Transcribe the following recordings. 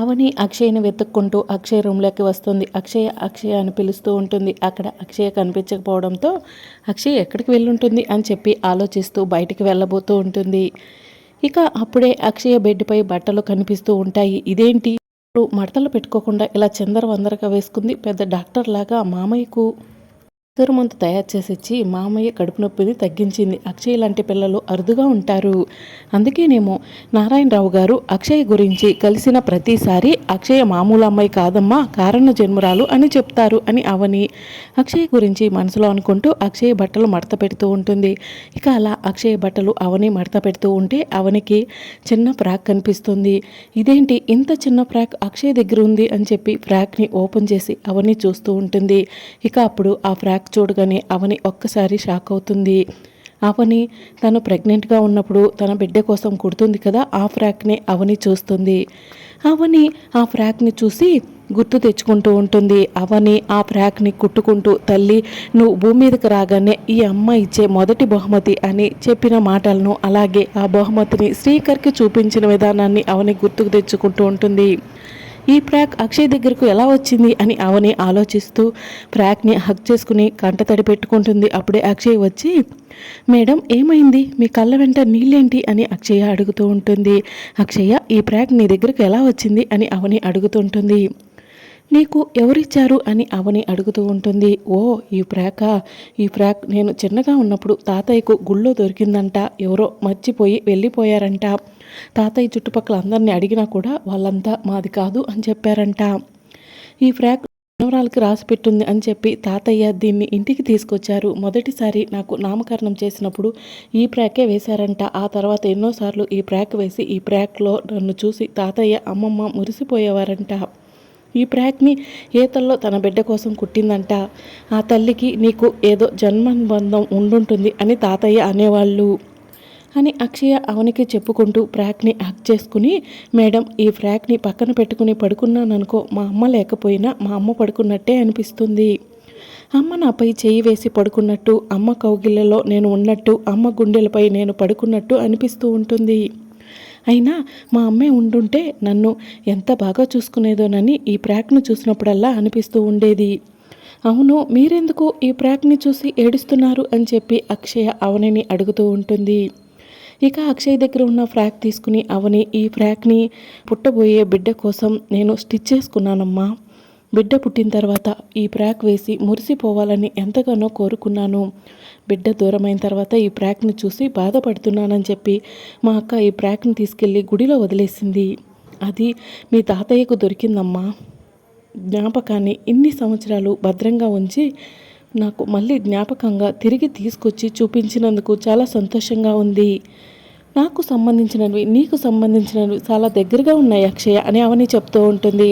అవని అక్షయ్ని వెతుక్కుంటూ అక్షయ్ రూమ్లోకి వస్తుంది. అక్షయ అక్షయ అని పిలుస్తూ ఉంటుంది. అక్కడ అక్షయ కనిపించకపోవడంతో అక్షయ్ ఎక్కడికి వెళ్ళుంటుంది అని చెప్పి ఆలోచిస్తూ బయటికి వెళ్ళబోతూ ఉంటుంది. ఇక అప్పుడే అక్షయ బెడ్పై బట్టలు కనిపిస్తూ ఉంటాయి. ఇదేంటి? ఇప్పుడు మడతలు పెట్టుకోకుండా ఇలా చిందరవందరగా వేసుకుంది పెద్ద డాక్టర్ లాగా మామయ్యకు. మంతు తయారు చేసిచ్చి మామయ్య కడుపు నొప్పిని తగ్గించింది. అక్షయ్ లాంటి పిల్లలు అరుదుగా ఉంటారు. అందుకేనేమో నారాయణరావు గారు అక్షయ్ గురించి కలిసిన ప్రతిసారి అక్షయ మామూలు అమ్మాయి కాదమ్మా కారణ జన్మరాలు అని చెప్తారు అని అవని. అక్షయ్ గురించి మనసులో అనుకుంటూ అక్షయ్ బట్టలు మడత పెడుతూ ఉంటుంది. ఇక అలా అక్షయ్ బట్టలు అవని మడత పెడుతూ ఉంటే అవనికి చిన్న ఫ్రాక్ కనిపిస్తుంది. ఇదేంటి ఇంత చిన్న ఫ్రాక్ అక్షయ్ దగ్గర ఉంది అని చెప్పి ఫ్రాక్ని ఓపెన్ చేసి అవని చూస్తూ ఉంటుంది. ఇక అప్పుడు ఆ ఫ్రాక్ చూడగానే అవని ఒక్కసారి షాక్ అవుతుంది. అవని తను ప్రెగ్నెంట్గా ఉన్నప్పుడు తన బిడ్డ కోసం కుడుతుంది కదా ఆ ఫ్రాక్ని అవని చూస్తుంది. అవని ఆ ఫ్రాక్ని చూసి గుర్తు తెచ్చుకుంటూ ఉంటుంది. అవని ఆ ఫ్రాక్ని కుట్టుకుంటూ తల్లి నువ్వు భూమి మీదకి రాగానే ఈ అమ్మ ఇచ్చే మొదటి బహుమతి అని చెప్పిన మాటలను అలాగే ఆ బహుమతిని శ్రీకర్కి చూపించిన విధానాన్ని అవని గుర్తుకు తెచ్చుకుంటూ ఉంటుంది. ఈ ప్రాక్ అక్షయ్ దగ్గరకు ఎలా వచ్చింది అని అవని ఆలోచిస్తూ ప్రాక్ని హక్ చేసుకుని కంట తడి పెట్టుకుంటుంది. అప్పుడే అక్షయ్ వచ్చి మేడం ఏమైంది? మీ కళ్ళ వెంట నీళ్ళేంటి? అని అక్షయ అడుగుతూ ఉంటుంది. అక్షయ ఈ ప్రాక్ నీ దగ్గరకు ఎలా వచ్చింది? అని అవని అడుగుతుంటుంది. నీకు ఎవరిచ్చారు అని అవని అడుగుతూ ఉంటుంది. ఓ ఈ ఫ్రాకా? ఈ ఫ్రాక్ నేను చిన్నగా ఉన్నప్పుడు తాతయ్యకు గుళ్ళో దొరికిందంట. ఎవరో మర్చిపోయి వెళ్ళిపోయారంట. తాతయ్య చుట్టుపక్కల అందరినీ అడిగినా కూడా వాళ్ళంతా మాది కాదు అని చెప్పారంట. ఈ ఫ్రాక్ మనవరాలకి రాసి పెట్టుంది అని చెప్పి తాతయ్య దీన్ని ఇంటికి తీసుకొచ్చారు. మొదటిసారి నాకు నామకరణం చేసినప్పుడు ఈ ప్రాకే వేశారంట. ఆ తర్వాత ఎన్నోసార్లు ఈ ప్రాక్ వేసి ఈ ప్రాక్లో నన్ను చూసి తాతయ్య అమ్మమ్మ మురిసిపోయేవారంట. ఈ ప్రాక్ని ఈతల్లో తన బిడ్డ కోసం కుట్టిందంట. ఆ తల్లికి నీకు ఏదో జన్మబంధం ఉండుంటుంది అని తాతయ్య అనేవాళ్ళు. అని అక్షయ అవనికి చెప్పుకుంటూ ఫ్రాక్ని హక్ చేసుకుని మేడం ఈ ఫ్రాక్ని పక్కన పెట్టుకుని పడుకున్నాననుకో మా అమ్మ లేకపోయినా మా అమ్మ పడుకున్నట్టే అనిపిస్తుంది. అమ్మ నాపై చేయి వేసి పడుకున్నట్టు అమ్మ కౌగిళ్ళలో నేను ఉన్నట్టు అమ్మ గుండెలపై నేను పడుకున్నట్టు అనిపిస్తూ ఉంటుంది. అయినా మా అమ్మే ఉండుంటే నన్ను ఎంత బాగా చూసుకునేదోనని ఈ ప్రాక్ను చూసినప్పుడల్లా అనిపిస్తూ ఉండేది. అవును మీరెందుకు ఈ ప్రాక్ని చూసి ఏడుస్తున్నారు అని చెప్పి అక్షయ అవనిని అడుగుతూ ఉంటుంది. ఇక అక్షయ్ దగ్గర ఉన్న ఫ్రాక్ తీసుకుని అవని ఈ ఫ్రాక్ని పుట్టబోయే బిడ్డ కోసం నేను స్టిచ్ చేసుకున్నానమ్మా. బిడ్డ పుట్టిన తర్వాత ఈ ఫ్రాక్ వేసి మురిసిపోవాలని ఎంతగానో కోరుకున్నాను. బిడ్డ దూరమైన తర్వాత ఈ ప్రాక్ని చూసి బాధపడుతున్నానని చెప్పి మా అక్క ఈ ప్రాక్ని తీసుకెళ్ళి గుడిలో వదిలేసింది. అది మీ తాతయ్యకు దొరికిందమ్మా. జ్ఞాపకాన్ని ఇన్ని సంవత్సరాలు భద్రంగా ఉంచి నాకు మళ్ళీ జ్ఞాపకంగా తిరిగి తీసుకొచ్చి చూపించినందుకు చాలా సంతోషంగా ఉంది. నాకు సంబంధించినవి నీకు సంబంధించినవి చాలా దగ్గరగా ఉన్నాయి అక్షయ అని అవని చెప్తూ ఉంటుంది.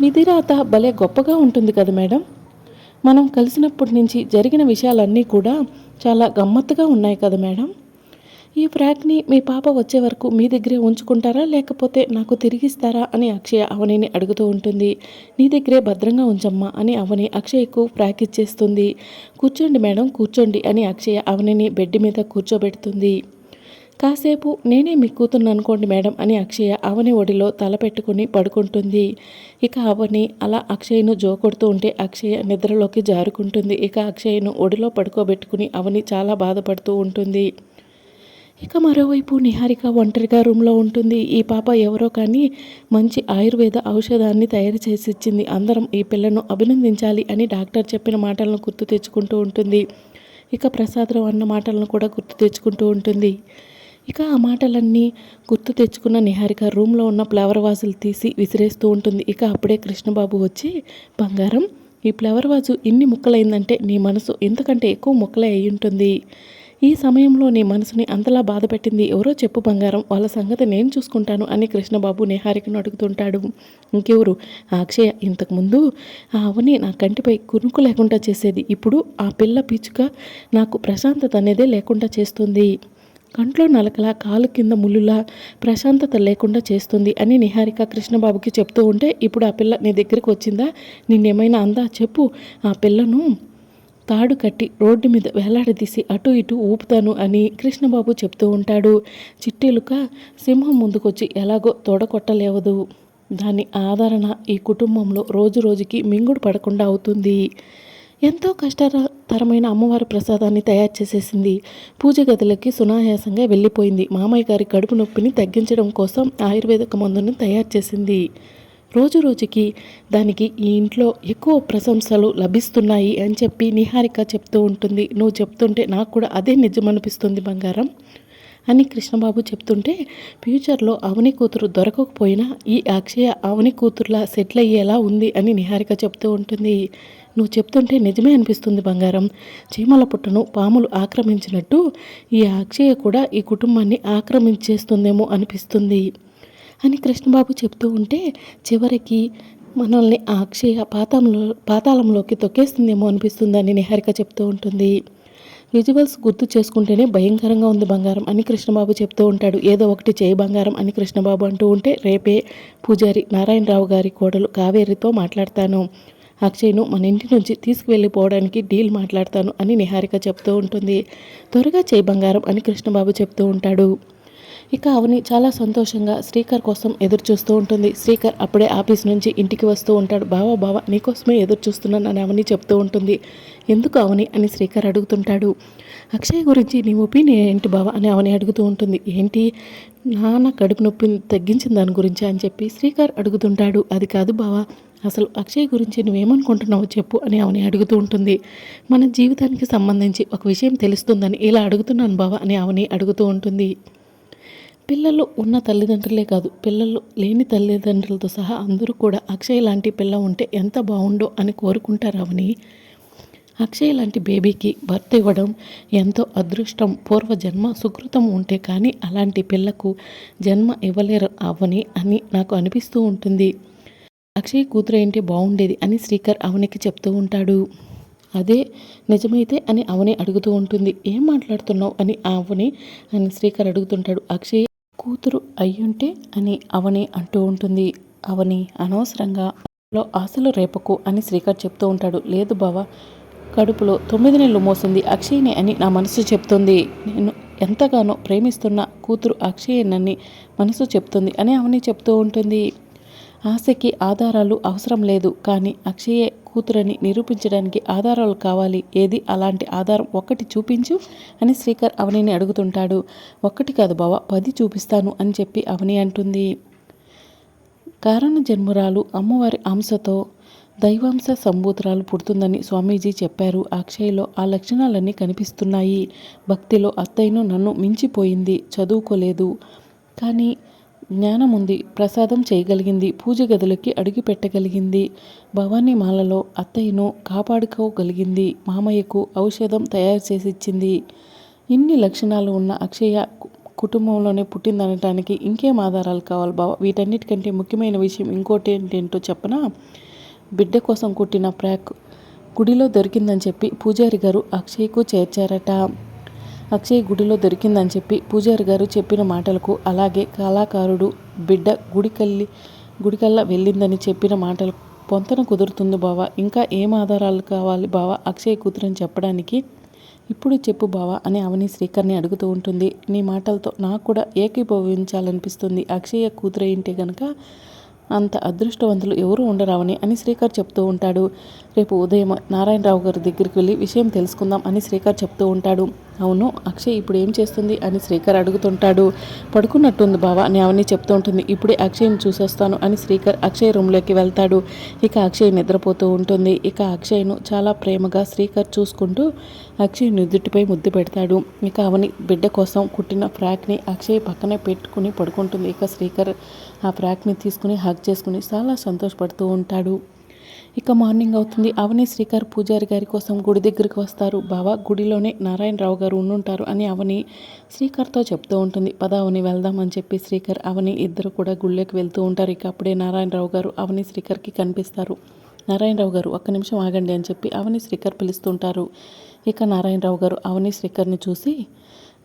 విధిరాత భలే గొప్పగా ఉంటుంది కదా మేడం? మనం కలిసినప్పటి నుంచి జరిగిన విషయాలన్నీ కూడా చాలా గమ్మత్తుగా ఉన్నాయి కదా మేడం? ఈ ఫ్రాక్ని మీ పాప వచ్చే వరకు మీ దగ్గరే ఉంచుకుంటారా? లేకపోతే నాకు తిరిగిస్తారా అని అక్షయ అవనిని అడుగుతూ ఉంటుంది. నీ దగ్గరే భద్రంగా ఉంచమ్మా అని అవని అక్షయ్కు ఫ్రాక్ ఇచ్చేస్తుంది. కూర్చోండి మేడం కూర్చోండి అని అక్షయ అవనిని బెడ్ మీద కూర్చోబెడుతుంది. కాసేపు నేనే మీ కూతుర్ని అనుకోండి మేడం అని అక్షయ అవని ఒడిలో తల పెట్టుకుని పడుకుంటుంది. ఇక అవని అలా అక్షయ్ను జోకొడుతూ ఉంటే అక్షయ నిద్రలోకి జారుకుంటుంది. ఇక అక్షయ్ను ఒడిలో పడుకోబెట్టుకుని అవని చాలా బాధపడుతూ ఉంటుంది. ఇక మరోవైపు నిహారిక ఒంటరిగా రూమ్లో ఉంటుంది. ఈ పాప ఎవరో కానీ మంచి ఆయుర్వేద ఔషధాన్ని తయారు చేసి ఇచ్చింది. అందరం ఈ పిల్లను అభినందించాలి అని డాక్టర్ చెప్పిన మాటలను గుర్తు తెచ్చుకుంటూ ఉంటుంది. ఇక ప్రసాదరావు అన్న మాటలను కూడా గుర్తు తెచ్చుకుంటూ ఉంటుంది. ఇక ఆ మాటలన్నీ గుర్తు తెచ్చుకున్న నిహారిక రూమ్లో ఉన్న ఫ్లవర్ వాజులు తీసి విసిరేస్తూ ఉంటుంది. ఇక అప్పుడే కృష్ణబాబు వచ్చి బంగారం ఈ ఫ్లవర్ వాజు ఇన్ని ముక్కలైందంటే నీ మనసు ఇంతకంటే ఎక్కువ ముక్కలే అయి ఉంటుంది ఈ సమయంలో నీ మనసుని అంతలా బాధ పెట్టింది ఎవరో చెప్పు బంగారం వాళ్ళ సంగతి నేను చూసుకుంటాను అని కృష్ణబాబు నిహారికను అడుగుతుంటాడు. ఇంకెవరు? అక్షయ ఇంతకుముందు ఆ అవని నా కంటిపై కురుకు లేకుండా చేసేది. ఇప్పుడు ఆ పిల్ల పిచ్చుక నాకు ప్రశాంతత అనేదే లేకుండా చేస్తుంది. కంట్లో నలకల కాలు కింద ముళ్ళులా ప్రశాంతత లేకుండా చేస్తుంది అని నిహారిక కృష్ణబాబుకి చెప్తూ ఉంటే ఇప్పుడు ఆ పిల్ల నీ దగ్గరికి వచ్చిందా? నిన్నేమైనా అందా? చెప్పు. ఆ పిల్లను తాడు కట్టి రోడ్డు మీద వేలాడదీసి అటు ఇటు ఊపుతాను అని కృష్ణబాబు చెప్తూ ఉంటాడు. చిట్టెలుక సింహం ముందుకొచ్చి ఎలాగో తోడకొట్టలేవదు. దాని ఆదరణ ఈ కుటుంబంలో రోజు రోజుకి మింగుడు పడకుండా అవుతుంది. ఎంతో కష్టతరమైన అమ్మవారి ప్రసాదాన్ని తయారు చేసేసింది. పూజ గదులకి సునాయాసంగా వెళ్ళిపోయింది. మామయ్య గారి కడుపు నొప్పిని తగ్గించడం కోసం ఆయుర్వేదిక మందుని తయారు చేసింది. రోజు రోజుకి దానికి ఈ ఇంట్లో ఎక్కువ ప్రశంసలు లభిస్తున్నాయి అని చెప్పి నిహారిక చెప్తూ ఉంటుంది. నువ్వు చెప్తుంటే నాకు కూడా అదే నిజమనిపిస్తుంది బంగారం. అని కృష్ణబాబు చెప్తుంటే ఫ్యూచర్లో అవని కూతురు దొరకకపోయినా ఈ అక్షయ అవని కూతురులా సెటిల్ అయ్యేలా ఉంది అని నిహారిక చెప్తూ ఉంటుంది. నువ్వు చెప్తుంటే నిజమే అనిపిస్తుంది బంగారం. చీమల పుట్టను పాములు ఆక్రమించినట్టు ఈ అక్షయ కూడా ఈ కుటుంబాన్ని ఆక్రమించేస్తుందేమో అనిపిస్తుంది అని కృష్ణబాబు చెప్తూ ఉంటే చివరికి మనల్ని ఆ అక్షయ పాతంలో పాతాళంలోకి తొక్కేస్తుందేమో అనిపిస్తుందని నిహారిక చెప్తూ ఉంటుంది. విజువల్స్ గుర్తు చేసుకుంటేనే భయంకరంగా ఉంది బంగారం అని కృష్ణబాబు చెప్తూ ఉంటాడు. ఏదో ఒకటి చేయి బంగారం అని కృష్ణబాబు అంటూ ఉంటే రేపే పూజారి నారాయణరావు గారి కోడలు కావేరితో మాట్లాడతాను. అక్షయ్ను మన ఇంటి నుంచి తీసుకువెళ్ళిపోవడానికి డీల్ మాట్లాడతాను అని నిహారిక చెప్తూ ఉంటుంది. త్వరగా చేయి బంగారం అని కృష్ణబాబు చెప్తూ ఉంటాడు. ఇక అవని చాలా సంతోషంగా శ్రీకర్ కోసం ఎదురు చూస్తూ ఉంటుంది. శ్రీకర్ అప్పుడే ఆఫీస్ నుంచి ఇంటికి వస్తూ ఉంటాడు. బావా బావా నీకోసమే ఎదురు చూస్తున్నాను అని అవని చెప్తూ ఉంటుంది. ఎందుకు అవని? అని శ్రీకర్ అడుగుతుంటాడు. అక్షయ్ గురించి నీ ఒపీనియన్ ఏంటి బావా? అని అవని అడుగుతూ ఉంటుంది. ఏంటి? నాన్న కడుపు నొప్పిని తగ్గించిన దాని గురించి అని చెప్పి శ్రీకర్ అడుగుతుంటాడు. అది కాదు బావా అసలు అక్షయ్ గురించి నువ్వేమనుకుంటున్నావో చెప్పు అని అవని అడుగుతూ ఉంటుంది. మన జీవితానికి సంబంధించి ఒక విషయం తెలుస్తుందని ఇలా అడుగుతున్నాను బావా అని అవని అడుగుతూ ఉంటుంది. పిల్లలు ఉన్న తల్లిదండ్రులే కాదు పిల్లలు లేని తల్లిదండ్రులతో సహా అందరూ కూడా అక్షయ్ లాంటి పిల్ల ఉంటే ఎంత బాగుండో అని కోరుకుంటారు అవని. అక్షయ్ లాంటి బేబీకి భర్త ఇవ్వడం ఎంతో అదృష్టం పూర్వ జన్మ సుకృతం ఉంటే కానీ అలాంటి పిల్లకు జన్మ ఇవ్వలేరు అవని అని నాకు అనిపిస్తూ ఉంటుంది. అక్షయ్ కూతురు ఏంటి బాగుండేది అని శ్రీకర్ అవనికి చెప్తూ ఉంటాడు. అదే నిజమైతే అని అవని అడుగుతూ ఉంటుంది. ఏం మాట్లాడుతున్నావు అని అవని అని శ్రీకర్ అడుగుతుంటాడు. అక్షయ్ కూతురు అయ్యుంటే అని అవని అంటూ ఉంటుంది. అవని అనవసరంగా లో ఆశలు రేపకు అని శ్రీకర్ చెప్తూ ఉంటాడు. లేదు బావ కడుపులో తొమ్మిది నెలలు మోసింది అక్షయ్ని అని నా మనసు చెప్తుంది. నేను ఎంతగానో ప్రేమిస్తున్న కూతురు అక్షయనని మనసు చెప్తుంది అని అవని చెప్తూ ఉంటుంది. ఆశకి ఆధారాలు అవసరం లేదు కానీ అక్షయే కూతురని నిరూపించడానికి ఆధారాలు కావాలి. ఏది? అలాంటి ఆధారం ఒక్కటి చూపించు అని శ్రీకర్ అవనిని అడుగుతుంటాడు. ఒక్కటి కాదు బావ పది చూపిస్తాను అని చెప్పి అవని అంటుంది. కారణ జన్మురాలు అమ్మవారి అంశతో దైవాంశ సంబూతురాలు పుడుతుందని స్వామీజీ చెప్పారు. అక్షయ్లో ఆ లక్షణాలన్నీ కనిపిస్తున్నాయి. భక్తిలో అత్తయ్యను నన్ను మించిపోయింది. చదువుకోలేదు. కానీ జ్ఞానం ఉంది ప్రసాదం చేయగలిగింది పూజ గదులకి అడుగు పెట్టగలిగింది. భవానీ మాలలో అత్తయ్యను కాపాడుకోగలిగింది మామయ్యకు ఔషధం తయారు చేసి ఇచ్చింది ఇన్ని లక్షణాలు ఉన్న అక్షయ కుటుంబంలోనే పుట్టిందనటానికి ఇంకేం ఆధారాలు కావాలి బావ. వీటన్నిటికంటే ముఖ్యమైన విషయం ఇంకోటి ఏంటేంటో చెప్పనా? బిడ్డ కోసం కుట్టిన ఫ్రాక్ గుడిలో దొరికిందని చెప్పి పూజారి గారు అక్షయ్కు చేర్చారట. అక్షయ్ గుడిలో దొరికిందని చెప్పి పూజారి గారు చెప్పిన మాటలకు అలాగే కళాకారుడు బిడ్డ గుడికల్లి గుడికల్లా వెళ్ళిందని చెప్పిన మాటలకు పొంతన కుదురుతుంది బావా. ఇంకా ఏం ఆధారాలు కావాలి బావా? అక్షయ్ కూతురని చెప్పడానికి ఇప్పుడు చెప్పు బావా అని అవని శ్రీకర్ని అడుగుతూ ఉంటుంది. నీ మాటలతో నాకు కూడా ఏకీభవించాలనిపిస్తుంది. అక్షయ కూతురు గనక కనుక అంత అదృష్టవంతులు ఎవరూ ఉండరావని అని శ్రీకర్ చెప్తూ ఉంటాడు. రేపు ఉదయం నారాయణరావు గారి దగ్గరికి వెళ్ళి విషయం తెలుసుకుందాం అని శ్రీకర్ చెప్తూ ఉంటాడు. అవును అక్షయ్ ఇప్పుడు ఏం చేస్తుంది అని శ్రీకర్ అడుగుతుంటాడు. పడుకున్నట్టుంది బావా అని అవన్నీ చెప్తూ ఉంటుంది. ఇప్పుడే అక్షయ్ని చూసేస్తాను అని శ్రీకర్ అక్షయ్ రూమ్లోకి వెళ్తాడు. ఇక అక్షయ్ నిద్రపోతూ ఉంటుంది. ఇక అక్షయ్ను చాలా ప్రేమగా శ్రీకర్ చూసుకుంటూ అక్షయ్ నుదుటిపై ముద్దు పెడతాడు. ఇక అవని బిడ్డ కోసం కుట్టిన ఫ్రాక్ని అక్షయ్ పక్కనే పెట్టుకుని పడుకుంటుంది. ఇక శ్రీకర్ ఆ ఫ్రాక్ని తీసుకుని హగ్ చేసుకుని చాలా సంతోషపడుతూ ఉంటాడు. ఇక మార్నింగ్ అవుతుంది. అవని శ్రీకర్ పూజారి గారి కోసం గుడి దగ్గరికి వస్తారు. బావా గుడిలోనే నారాయణరావు గారు ఉండుంటారు అని అవని శ్రీకర్తో చెప్తూ ఉంటుంది. పద అవని వెళ్దాం అని చెప్పి శ్రీకర్ అవని ఇద్దరు కూడా గుళ్ళోకి వెళ్తూ ఉంటారు. ఇక అప్పుడే నారాయణరావు గారు అవని శ్రీకర్కి కనిపిస్తారు. నారాయణరావు గారు ఒక్క నిమిషం ఆగండి అని చెప్పి అవని శ్రీకర్ పిలుస్తుంటారు. ఇక నారాయణరావు గారు అవని శ్రీకర్ని చూసి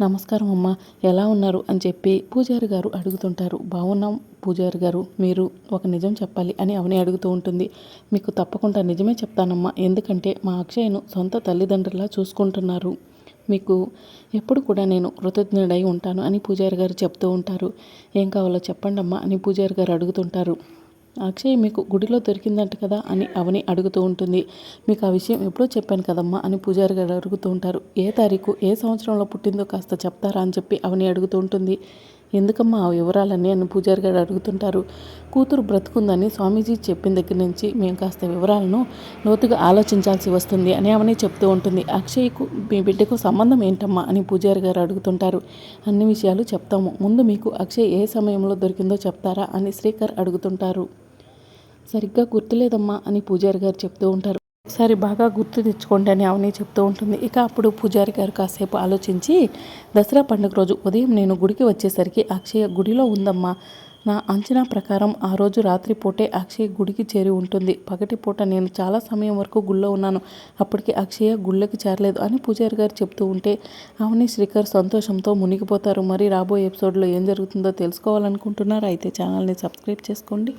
నమస్కారం అమ్మ ఎలా ఉన్నారు? అని చెప్పి పూజారి గారు అడుగుతుంటారు. బాగున్నాం పూజారి గారు మీరు ఒక నిజం చెప్పాలి అని అవని అడుగుతూ ఉంటుంది. మీకు తప్పకుండా నిజమే చెప్తానమ్మా ఎందుకంటే మా అక్షయ్ను సొంత తల్లిదండ్రులా చూసుకుంటున్నారు. మీకు ఎప్పుడు కూడా నేను కృతజ్ఞుడై ఉంటాను అని పూజారి గారు చెప్తూ ఉంటారు. ఏం కావాలో చెప్పండి అమ్మా అని పూజారి గారు అడుగుతుంటారు. అక్షయ్ మీకు గుడిలో దొరికిందంట కదా అని అవని అడుగుతూ ఉంటుంది. మీకు ఆ విషయం ఎప్పుడో చెప్పాను కదమ్మా అని పూజారి గారు అడుగుతూ ఉంటారు. ఏ తారీఖు ఏ సంవత్సరంలో పుట్టిందో కాస్త చెప్తారా అని చెప్పి అవని అడుగుతూ ఉంటుంది. ఎందుకమ్మా ఆ వివరాలన్నీ అని పూజారి గారు అడుగుతుంటారు. కూతురు బ్రతుకుందని స్వామీజీ చెప్పిన దగ్గర నుంచి మేము కాస్త వివరాలను లోతుగా ఆలోచించాల్సి వస్తుంది అని అవని చెప్తూ ఉంటుంది. అక్షయ్కు మీ బిడ్డకు సంబంధం ఏంటమ్మా అని పూజారి గారు అడుగుతుంటారు. అన్ని విషయాలు చెప్తాము. ముందు మీకు అక్షయ్ ఏ సమయంలో దొరికిందో చెప్తారా అని శ్రీకర్ అడుగుతుంటారు. సరిగ్గా గుర్తులేదమ్మా అని పూజారి గారు చెప్తూ ఉంటారు. ఒకసారి బాగా గుర్తు తెచ్చుకోండి అని అవని చెప్తూ ఉంటుంది. ఇక అప్పుడు పూజారి గారు కాసేపు ఆలోచించి దసరా పండుగ రోజు ఉదయం నేను గుడికి వచ్చేసరికి అక్షయ గుడిలో ఉందమ్మా. నా అంచనా ప్రకారం ఆ రోజు రాత్రిపూటే అక్షయ గుడికి చేరి ఉంటుంది. పగటిపూట నేను చాలా సమయం వరకు గుళ్ళో ఉన్నాను. అప్పటికి అక్షయ గుళ్ళకి చేరలేదు అని పూజారి గారు చెప్తూ ఉంటే అవని శ్రీకర్ సంతోషంతో మునిగిపోతారు. మరి రాబోయే ఎపిసోడ్లో ఏం జరుగుతుందో తెలుసుకోవాలనుకుంటున్నారు? అయితే ఛానల్ని సబ్స్క్రైబ్ చేసుకోండి.